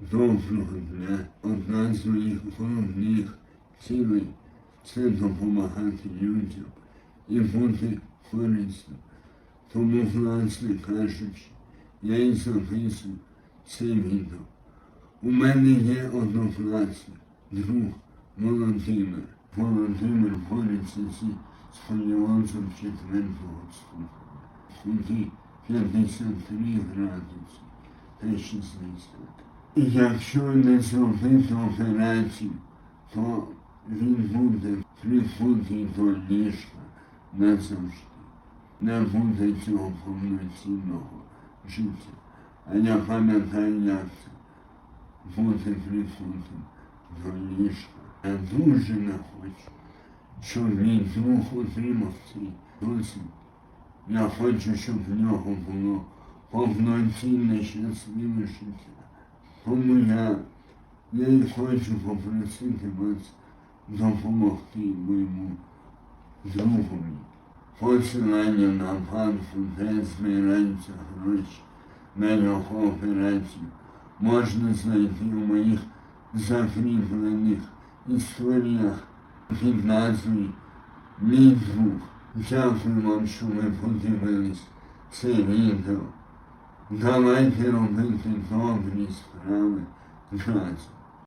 Доброго дня. Одна з моїх головних цілей це допомагати людям і бути корисним. Тому, власне кажучи, я і записую це відео. У мене є однокласник, друг Володимир. Володимир бореться зі сколіозом четвертого ступеня. Худі 53 градуси та 60. Якщо не зробити операцію, то він буде прикутий до ліжка назавжди. Не буде цього повноцінного життя. А я пам'ятаю, як це бути прикутим до ліжка. Я дуже не хочу, щоб мій друг отримав цей досвід. Я хочу, щоб в нього було повноцінне щасливе життя. Тому я, і хочу попросити вас допомогти моєму другові. Посилання на банку, де збираються гроші на його операцію, можна знайти у моїх закріплених історіях під назвою Мій друг. Дякую вам, що ви подивились це відео. Давайте робити добрі справи разом.